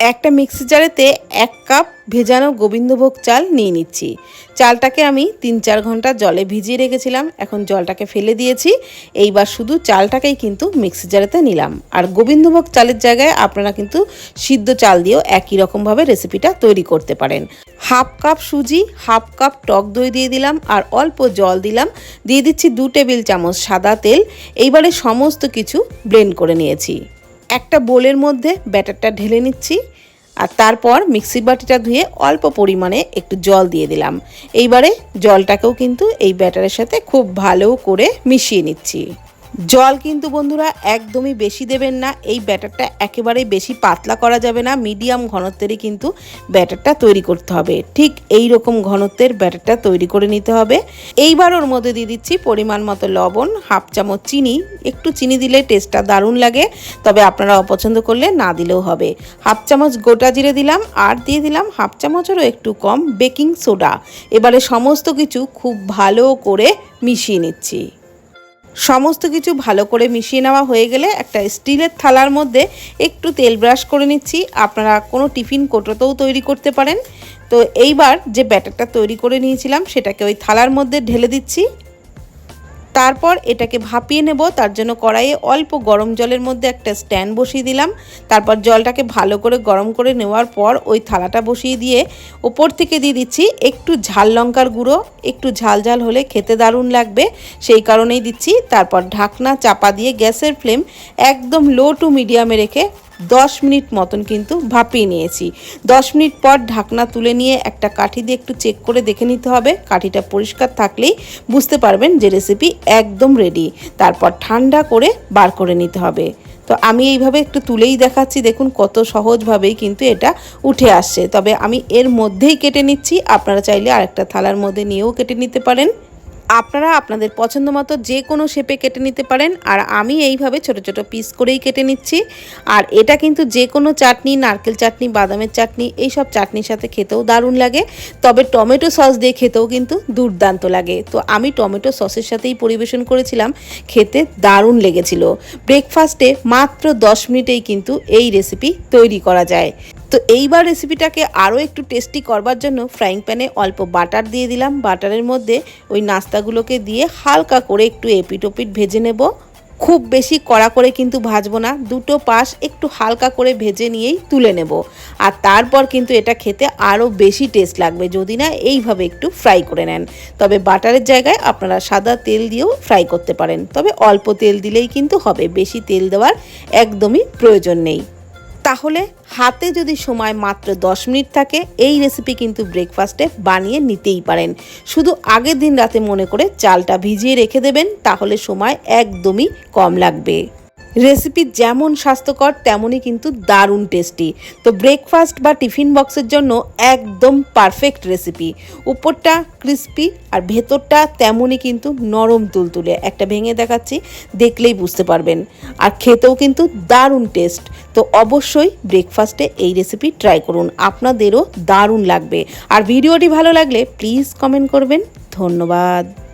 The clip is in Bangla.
একটা মিক্সি জারেতে এক কাপ ভেজানো গোবিন্দভোগ চাল নিয়ে নিচ্ছি। চালটাকে আমি তিন চার ঘণ্টা জলে ভিজিয়ে রেখেছিলাম, এখন জলটাকে ফেলে দিয়েছি। এইবার শুধু চালটাকেই কিন্তু মিক্সি জারেতে নিলাম। আর গোবিন্দভোগ চালের জায়গায় আপনারা কিন্তু সিদ্ধ চাল দিয়েও একই রকমভাবে রেসিপিটা তৈরি করতে পারেন। হাফ কাপ সুজি, হাফ কাপ টক দই দিয়ে দিলাম আর অল্প জল দিলাম। দিয়ে দিচ্ছি দু টেবিল চামচ সাদা তেল। এইবারে সমস্ত কিছু ব্লেন্ড করে নিয়েছি। একটা বোলের মধ্যে ব্যাটারটা ঢেলে নিচ্ছি আর তারপর মিক্সির বাটিটা ধুয়ে অল্প পরিমাণে একটু জল দিয়ে দিলাম। এইবারে জলটাকেও কিন্তু এই ব্যাটারের সাথে খুব ভালো করে মিশিয়ে নিচ্ছি। জল কিন্তু বন্ধুরা একদমই বেশি দেবেন না। এই ব্যাটারটা একেবারেই বেশি পাতলা করা যাবে না। মিডিয়াম ঘনত্বেরই কিন্তু ব্যাটারটা তৈরি করতে হবে। ঠিক এই রকম ঘনত্বের ব্যাটারটা তৈরি করে নিতে হবে। এইবার ওর মধ্যে দিয়ে দিচ্ছি পরিমাণ মতো লবণ, হাফ চামচ চিনি। একটু চিনি দিলে টেস্টটা দারুণ লাগে, তবে আপনারা অপছন্দ করলে না দিলেও হবে। হাফ চামচ গোটা জিরে দিলাম, আর দিয়ে দিলাম হাফ চামচেরও একটু কম বেকিং সোডা। এবারে সমস্ত কিছু খুব ভালো করে মিশিয়ে নিচ্ছি। সমস্ত কিছু ভালো করে মিশিয়ে নেওয়া হয়ে গেলে একটা স্টিলের থালার মধ্যে একটু তেল ব্রাশ করে নিচ্ছি। আপনারা কোনো টিফিন কোটোতেও তৈরি করতে পারেন। তো এইবার যে ব্যাটারটা তৈরি করে নিয়েছিলাম, সেটাকে ওই থালার মধ্যে ঢেলে দিচ্ছি। তারপর এটাকে ভাপিয়ে নেব, তার জন্য কড়াইয়ে অল্প গরম জলের মধ্যে একটা স্ট্যান্ড বসিয়ে দিলাম। তারপর জলটাকে ভালো করে গরম করে নেওয়ার পর ওই থালাটা বসিয়ে দিয়ে ওপর থেকে দিয়ে দিচ্ছি একটু ঝাল লঙ্কার গুঁড়ো, একটু ঝাল ঝাল হলে খেতে দারুণ লাগবে। সেই কারণেই দিচ্ছি। তারপর ঢাকনা চাপা দিয়ে গ্যাসের ফ্লেম একদম লো টু মিডিয়ামে রেখে দশ মিনিট মতন কিন্তু ভাপিয়ে নিয়েছি। দশ মিনিট পর ঢাকনা তুলে নিয়ে একটা কাঠি দিয়ে একটু চেক করে দেখে নিতে হবে। কাঠিটা পরিষ্কার থাকলেই বুঝতে পারবেন যে রেসিপি একদম রেডি তারপর ঠান্ডা করে বার করে নিতে হবে। তো আমি এইভাবে একটু তুলেই দেখাচ্ছি, দেখুন কত সহজভাবেই কিন্তু এটা উঠে আসছে। তবে আমি এর মধ্যেই কেটে নিচ্ছি, আপনারা চাইলে আরেকটা থালার মধ্যে নিয়েও কেটে নিতে পারেন। আপনারা আপনাদের পছন্দ মতো যে কোনো শেপে কেটে নিতে পারেন, আর আমি এইভাবে ছোট ছোট পিস করেই কেটে নিচ্ছি। আর এটা কিন্তু যে কোনো চাটনি, নারকেল চাটনি, বাদামের চাটনি, এই সব চাটনির সাথে খেতেও দারুণ লাগে। তবে টমেটো সস দিয়ে খেতেও কিন্তু দুর্দান্ত লাগে। তো আমি টমেটো সসের সাথেই পরিবেশন করেছিলাম, খেতে দারুণ লেগেছিল। ব্রেকফাস্টে মাত্র দশ মিনিটেই কিন্তু এই রেসিপি তৈরি করা যায়। তো এইবার রেসিপিটাকে আরও একটু টেস্টি করবার জন্য ফ্রাইং প্যানে অল্প বাটার দিয়ে দিলাম। বাটারের মধ্যে ওই নাস্তাগুলোকে দিয়ে হালকা করে একটু এপিট ওপিট ভেজে নেব। খুব বেশি কড়া করে কিন্তু ভাজবো না, দুটো পাশ একটু হালকা করে ভেজে নিয়েই তুলে নেব। আর তারপর কিন্তু এটা খেতে আরও বেশি টেস্ট লাগবে, যদি না এইভাবে একটু ফ্রাই করে নেন। তবে বাটারের জায়গায় আপনারা সাদা তেল দিয়েও ফ্রাই করতে পারেন। তবে অল্প তেল দিলেই কিন্তু হবে, বেশি তেল দেওয়ার একদমই প্রয়োজন নেই। তাহলে হাতে যদি সময় মাত্র 10 মিনিট থাকে, এই রেসিপি কিন্তু ব্রেকফাস্টে বানিয়ে নিতেই পারেন। শুধু আগের দিন রাতে মনে করে চালটা ভিজিয়ে রেখে দেবেন, তাহলে সময় একদমই কম লাগবে। রেসিপি যেমন স্বাস্থ্যকর, তেমনই কিন্তু দারুণ টেস্টি তো ব্রেকফাস্ট বা টিফিন বক্সের জন্য একদম পারফেক্ট রেসিপি উপরটা ক্রিস্পি আর ভেতরটা তেমনই কিন্তু নরম তুলতুলে। একটা ভেঙে দেখাচ্ছি, দেখলেই বুঝতে পারবেন। আর খেতেও কিন্তু দারুণ টেস্ট তো অবশ্যই ব্রেকফাস্টে এই রেসিপি ট্রাই করুন। আপনাদেরও দারুণ লাগবে। আর ভিডিওটি ভালো লাগলে প্লিজ কমেন্ট করবেন। ধন্যবাদ।